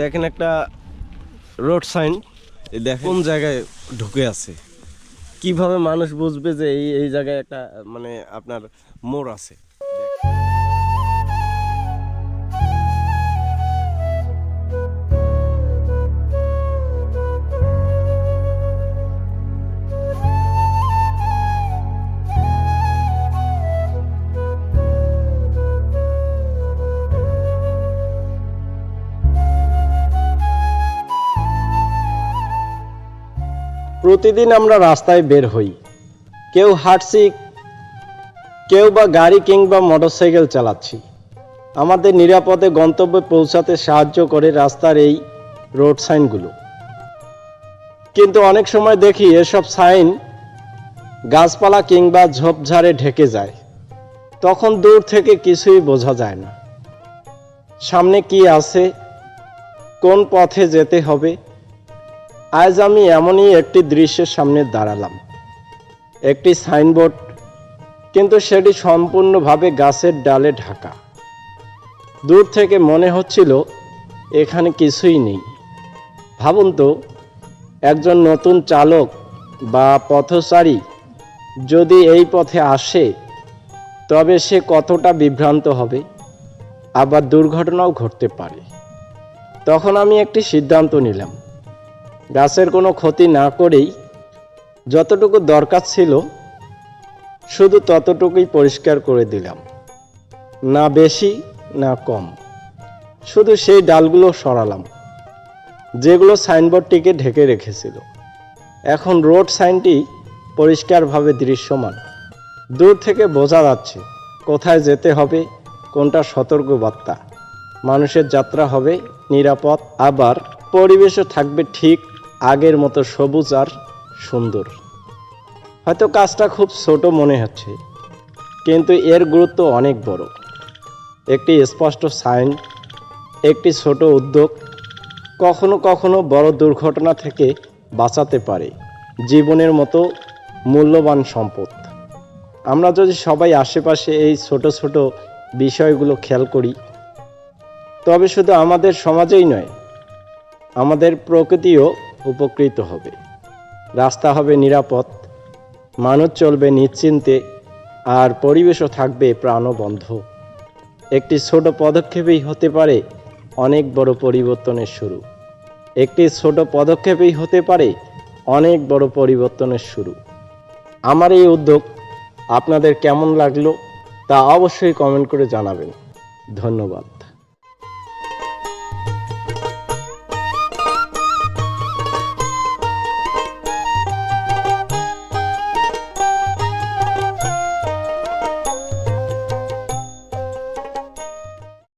দেখেন একটা road sign. দেখেন কোন জায়গায় ঢুকে আছে। কীভাবে মানুষ বুঝবে যে এই এই জায়গায় একটা মানে আপনার মোড় আছে? প্রতিদিন আমরা রাস্তায় বের হই। কেউ হাঁটছি, কেউ বা গাড়ি কিংবা মোটরসাইকেল চালাচ্ছি। আমাদের নিরাপদে গন্তব্যে পৌঁছাতে সাহায্য করে রাস্তার এই রোড সাইনগুলো। কিন্তু অনেক সময় দেখি এসব সাইন গাছপালা কিংবা ঝোপঝাড়ে ঢেকে যায়। তখন দূর থেকে কিছুই বোঝা যায় না। সামনে কি আছে? কোন পথে যেতে হবে? আজ আমি এমনই একটি দৃশ্যের সামনে দাঁড়ালাম। একটি সাইনবোর্ড, কিন্তু সেটি সম্পূর্ণভাবে গাছের ডালে ঢাকা। দূর থেকে মনে হচ্ছিল, এখানে কিছুই নেই। ভাবুন তো, একজন নতুন চালক বা পথচারী যদি এই পথে আসে, তবে সে কতটা বিভ্রান্ত হবে, আবার দুর্ঘটনাও ঘটতে পারে। তখন আমি একটি সিদ্ধান্ত নিলাম। গাছের কোনো ক্ষতি না করেই যতটুকু দরকার ছিল, শুধু ততটুকুই পরিষ্কার করে দিলাম। না বেশি, না কম। শুধু সেই ডালগুলো সরালাম, যেগুলো সাইনবোর্ডটিকে ঢেকে রেখেছিল। এখন রোড সাইনটি পরিষ্কারভাবে দৃশ্যমান। দূর থেকে বোঝা যাচ্ছে, কোথায় যেতে হবে, কোনটা সতর্কবার্তা। মানুষের যাত্রা হবে নিরাপদ, আবার পরিবেশও থাকবে ঠিক আগের মতো সবুজ আর সুন্দর। হয়তো কাজটা খুব ছোট মনে হচ্ছে, কিন্তু এর গুরুত্ব অনেক বড়। একটি স্পষ্ট সাইন, একটি ছোট উদ্যোগ কখনো কখনো বড় দুর্ঘটনা থেকে বাঁচাতে পারে, জীবনের মতো মূল্যবান সম্পদ। আমরা যদি সবাই আশেপাশে এই ছোট ছোট বিষয়গুলো খেয়াল করি, তবে শুধু আমাদের সমাজেই নয়, আমাদের প্রকৃতিও উপকৃত হবে। রাস্তা হবে নিরাপদ, মানুষ চলবে নিশ্চিন্তে, আর পরিবেশও থাকবে প্রাণবন্ধ। একটি ছোট পদক্ষেপেই হতে পারে অনেক বড় পরিবর্তনের শুরু। একটি ছোট পদক্ষেপেই হতে পারে অনেক বড় পরিবর্তনের শুরু। আমার এই উদ্যোগ আপনাদের কেমন লাগল তা অবশ্যই কমেন্ট করে জানাবেন। ধন্যবাদ।